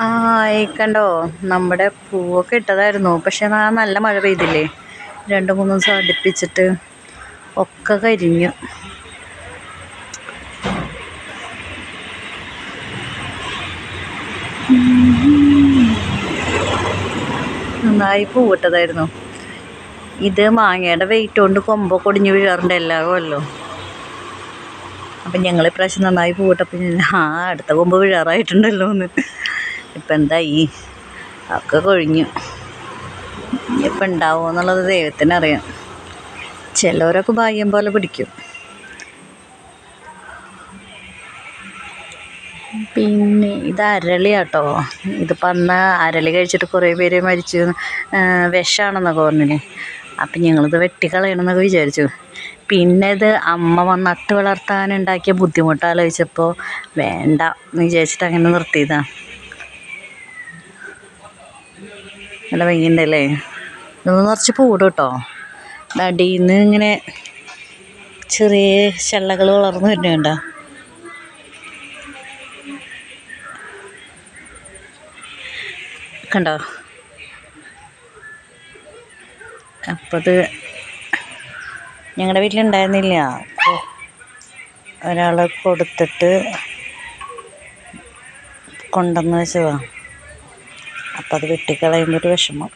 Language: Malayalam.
ആ കണ്ടോ നമ്മുടെ പൂവൊക്കെ ഇട്ടതായിരുന്നു. പക്ഷെ ആ നല്ല മഴ പെയ്തില്ലേ? രണ്ട് മൂന്ന് ദിവസം അടുപ്പിച്ചിട്ട് ഒക്കെ കരിഞ്ഞു. നന്നായി പൂവിട്ടതായിരുന്നു. ഇത് മാങ്ങയുടെ വെയിറ്റ് കൊണ്ട് കൊമ്പൊക്കെ കൊടിഞ്ഞു വീഴാറുണ്ട് എല്ലാ അപ്പം ഞങ്ങൾ ഇപ്രാവശ്യം നന്നായി പൂവിട്ടപ്പോൾ ആ അടുത്ത കൊമ്പ് വീഴാറായിട്ടുണ്ടല്ലോ എന്ന് ഇപ്പം എന്തായി ഒക്കെ കൊഴിഞ്ഞു. ഇനിയിപ്പം ഉണ്ടാവുമോ എന്നുള്ളത് ദൈവത്തിനറിയാം. ചിലവരൊക്കെ ഭാഗ്യം പോലെ പിടിക്കും. പിന്നെ ഇത് അരളിയാട്ടോ. ഇതിപ്പോൾ അന്ന് അരളി കഴിച്ചിട്ട് കുറേ പേര് മരിച്ചു. വിഷമാണെന്നൊക്കെ പറഞ്ഞില്ലേ. അപ്പം ഞങ്ങളിത് വെട്ടിക്കളയണമെന്നൊക്കെ വിചാരിച്ചു. പിന്നെ ഇത് അമ്മ നട്ട് വളർത്താൻ ഉണ്ടാക്കിയ ബുദ്ധിമുട്ടാലോചിച്ചപ്പോൾ വേണ്ട എന്ന് വിചാരിച്ചിട്ട് അങ്ങനെ നിർത്തിയതാണ് നല്ല ഭംഗിയുണ്ടല്ലേ? ഇതൊന്ന് നിറച്ച് പൂടും കേട്ടോ. അടിയിൽ നിന്ന് ഇങ്ങനെ ചെറിയ ചെള്ളകൾ വളർന്നു വരുന്നുണ്ടോ കണ്ടോ? അപ്പം അത് ഞങ്ങളുടെ വീട്ടിലുണ്ടായിരുന്നില്ല. ഒരാൾ കൊടുത്തിട്ട് കൊണ്ടുവന്ന് വെച്ചതാണ് അപ്പം അത് വെട്ടിക്കളയുന്നൊരു വിഷമം.